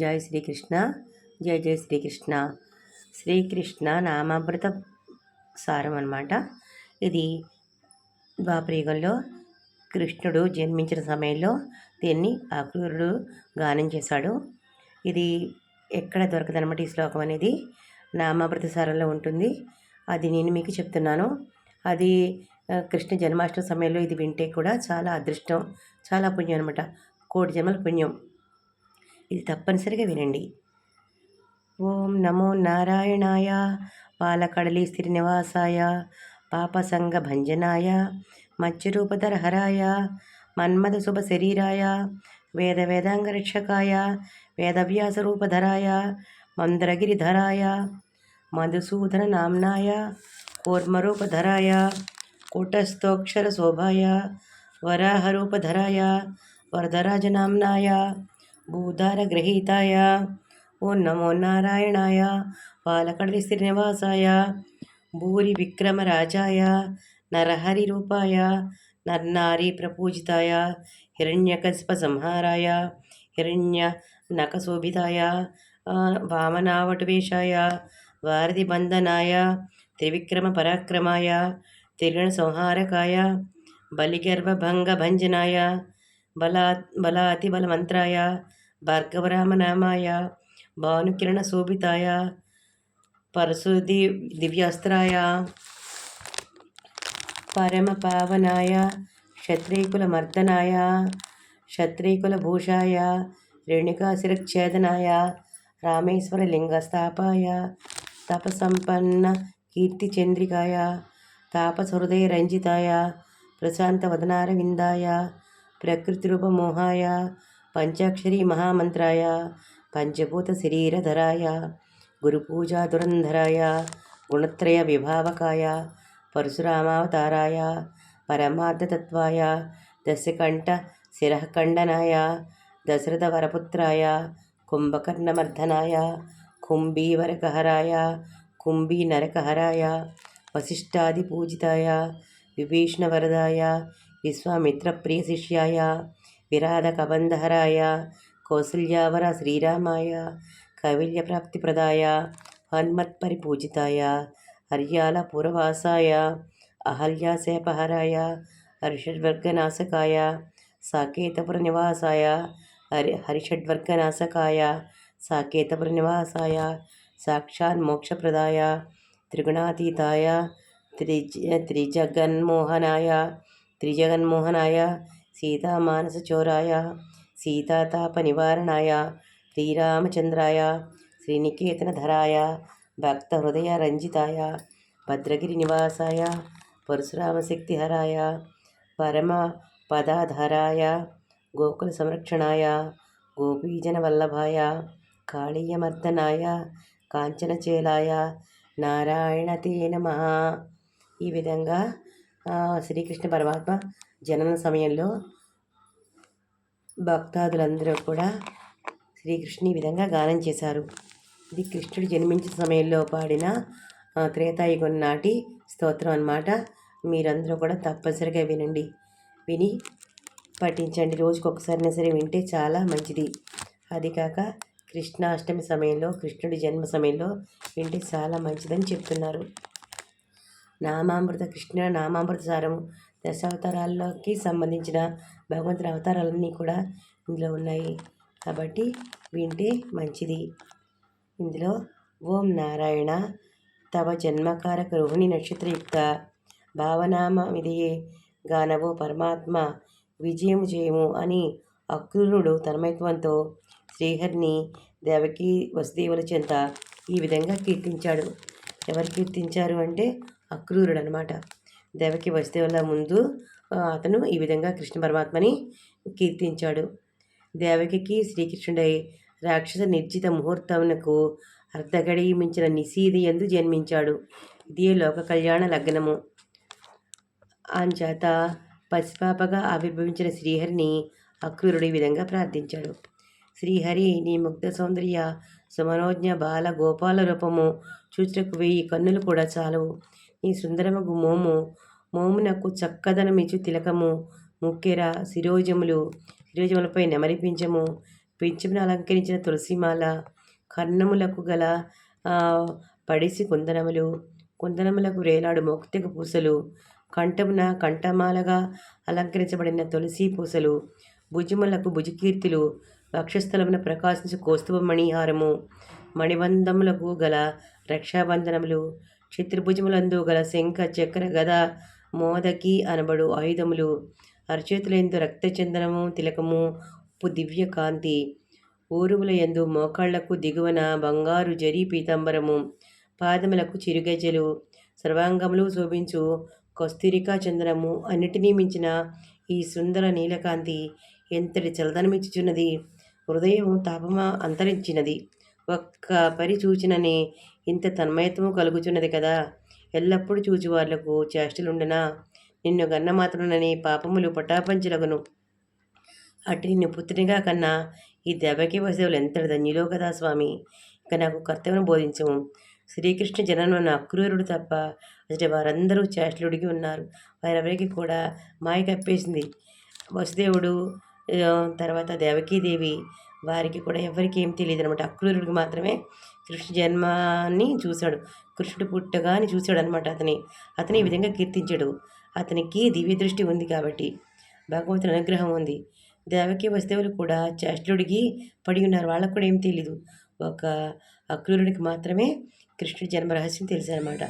జై శ్రీకృష్ణ జై జై శ్రీకృష్ణ. శ్రీకృష్ణ నామామృత సారం అన్నమాట. ఇది ద్వాపరయుగంలో కృష్ణుడు జన్మించిన సమయంలో దీన్ని అక్రూరుడు గానం చేశాడు. ఇది ఎక్కడ దొరకదనమాట ఈ శ్లోకం అనేది? నామామృత సారంలో ఉంటుంది. అది నేను మీకు చెప్తున్నాను. అది కృష్ణ జన్మాష్టమి సమయంలో ఇది వింటే కూడా చాలా అదృష్టం చాలా పుణ్యం అనమాట కోటి జన్మల పుణ్యం. ఇది తప్పనిసరిగా వినండి. ఓం నమో నారాయణాయ పాలకడలి శ్రీనివాసాయ పాపసంగ భంజనాయ మత్స్యరూపధరహరాయ మన్మథ శుభ శరీరాయ వేద వేదాంగ రక్షకాయ వేదవ్యాస రూపధరాయ మందరగిరిధరాయ మధుసూదన నామ్నాయ కూర్మరూపధరాయ కూటస్థోక్షర శోభాయ వరాహరూపధరాయ వరదరాజనామ్నాయ భూధారగ్రహీతాయ. ఓం నమో నారాయణాయ. పాలకడలి శ్రీనివాసాయ. భూరి విక్రమరాజాయ. నరహరి రూపాయ నర్నారీ ప్రపూజితాయ. హిరణ్యకశిప సంహారాయ హిరణ్య నకశోభితాయ ఆ, వామనావటవేషాయ. వారధి బంధనాయ త్రివిక్రమ పరాక్రమాయ త్రిగణ సంహారకాయ బలిగర్భభంగ భంజనాయ బలా బలాతి బలమంత్రాయ భార్గవరామనామాయ భానుకిరణ శోభితాయ పరశుది దివ్యాస్త్రాయ పరమ పావనాయ క్షత్రియకులమర్దనాయ క్షత్రియకులభూషాయ రేణుకాశిరఛేదనాయ రామేశ్వర లింగస్థాపాయ తపసంపన్న కీర్తిచంద్రికాయ తాపసహృదయ రంజితాయ ప్రశాంతవదనారవిందాయ ప్రకృతిరూపమోహాయ పంచాక్షరీ మహామంత్రాయ పంచభూత శరీరధరాయ గురుపూజా దురంధరాయ గుణత్రయ విభావకాయ పరశురామావతారాయ పరమార్థతత్వాయ దశకంఠ శిరఖండనాయ దశరథ వరపుత్రాయ కుంభకర్ణమర్ధనాయ కుంభీవరకహరాయ కుంభీ నరకహరాయ వశిష్టాదిపూజితాయ విభీషణవరదాయ विश्वामित्रप्रियशिष्याय विराधकबन्धहराय कौसल्यावर श्रीरामाय, कैवल्यप्राप्तिप्रदाय, हन्मत्परिपूजिताय, हर्यालपूरवासाय, अहल्यासेपहराय साकेतपुर निवासाय हरि, हरिषड्वर्गनाशकाय, साकेतपुरनिवासाय, साक्षान्मोक्षप्रदाय, त्रिगुणातीताय, त्रिज, त्रिजगन्मोहनाय సాక్షాన్ త్రిజగన్మోహనాయ సీతామానసచోరాయ సీతాతాప నివారణాయ శ్రీరామచంద్రాయ శ్రీనికేతనధరాయ భక్తహృదయ రంజితాయ భద్రగిరి నివాసాయ పరశురామశక్తిహరాయ పరమ పదాధరాయ గోకుల సంరక్షణాయ గోపీజన వల్లభాయ కాళీయమర్దనాయ కాంచనచేలాయ నారాయణ తే నమ ఈ విధంగా శ్రీకృష్ణ పరమాత్మ జనన సమయంలో భక్తాదులందరూ కూడా శ్రీకృష్ణుని ఈ విధంగా గానం చేశారు. ఇది కృష్ణుడు జన్మించిన సమయంలో పాడిన త్రేతాయుగం నాటి స్తోత్రం అన్నమాట. మీరందరూ కూడా తప్పనిసరిగా వినండి. విని పఠించండి. రోజుకి ఒకసారైనా సరే వింటే చాలా మంచిది. అది కాక కృష్ణాష్టమి సమయంలో కృష్ణుడి జన్మ సమయంలో వింటే చాలా మంచిదని చెప్తున్నారు. నామామృత కృష్ణ నామామృత సారము దశావతారాల్లోకి సంబంధించిన భగవంతుని అవతారాలన్నీ కూడా ఇందులో ఉన్నాయి. కాబట్టి వింటే మంచిది. ఇందులో ఓం నారాయణ తవ జన్మకారక రోహిణి నక్షత్రయుక్త భావనామ గానవో పరమాత్మ విజయము చేయము అని అక్రూరుడు తన్మయత్వంతో శ్రీహరిని దేవకి వసుదేవుల చెంత ఈ విధంగా కీర్తించాడు. ఎవరు కీర్తించారు అంటే అక్రూరుడు అనమాట దేవకి వస్తే వల్ల ముందు అతను ఈ విధంగా కృష్ణ పరమాత్మని కీర్తించాడు. దేవకికి శ్రీకృష్ణుడై రాక్షస నిర్జిత ముహూర్తమునకు అర్ధగడి మించిన నిశీది ఎందు జన్మించాడు. ఇదే లోక కళ్యాణ లగ్నము. అంచేత పసిపాపగా ఆవిర్భవించిన శ్రీహరిని అక్రూరుడు ఈ విధంగా ప్రార్థించాడు. శ్రీహరి నీ ముగ్ధ సౌందర్య సుమనోజ్ఞ బాల గోపాల రూపము చూచుటకు వెయ్యి కన్నులు కూడా చాలవు. ఈ సుందరమగు మోము మోమునకు చక్కదనమిచ్చు తిలకము ముక్కెర శిరోజములు శిరోజములపై నెమరిపించము పింఛమును అలంకరించిన తులసిమాల కన్నములకు గల పడిసి కుందనములు కుందనములకు రేలాడు మోక్తిక పూసలు కంఠమున కంఠమాలగా అలంకరించబడిన తులసి పూసలు భుజములకు భుజకీర్తులు వక్షస్థలమున ప్రకాశించు కౌస్తుభ మణిహారము మణిబంధములకు గల రక్షాబంధనములు చతుర్భుజములందు గల శంఖ చక్ర గద మోదకి అనబడు ఆయుధములు. అరచేతులందు రక్తచందనము తిలకము ఉప్పు దివ్య కాంతి ఊరువుల యందు మోకాళ్ళకు దిగువన బంగారు జరీ పీతాంబరము. పాదములకు చిరుగజ్జలు సర్వాంగములు శోభించు కస్తూరికా చందనము. అన్నిటినీ మించిన ఈ సుందర నీలకాంతి ఎంతటి చలదనమిచ్చుచున్నది హృదయం తాపమా అంతరించినది? ఒక్క పరి చూచినని ఇంత తన్మయత్వము కలుగుచున్నది కదా. ఎల్లప్పుడూ చూచి వాళ్ళకు చేష్టలుండినా? నిన్ను గన్న మాత్రనని పాపములు పటాపంచలగును. అటు నిన్ను పుత్రునిగా కన్నా ఈ దెబ్బకి వసేవులు ఎంత ధన్యులో కదా స్వామి? ఇక నాకు కర్తవ్యం బోధించము. శ్రీకృష్ణ జననం అక్రూరుడు తప్ప అసలు వారందరూ చేష్టలుడిగి ఉన్నారు. వారెవరికి కూడా మాయ కప్పేసింది. వసుదేవుడు తర్వాత దేవకీదేవి వారికి కూడా ఎవరికి ఏం తెలియదు అనమాట అక్రూరుడికి మాత్రమే కృష్ణ జన్మాన్ని చూశాడు. కృష్ణుడు పుట్టగాని చూశాడు అనమాట అతని అతని ఈ విధంగా కీర్తించాడు. అతనికి దివ్య దృష్టి ఉంది కాబట్టి భగవంతుని అనుగ్రహం ఉంది. దేవకి వస్తువులు కూడా చేష్టలుడికి పడి ఉన్నారు. వాళ్ళకు కూడా ఏం తెలీదు. ఒక అక్రూరుడికి మాత్రమే కృష్ణుడి జన్మ రహస్యం తెలుసు అనమాట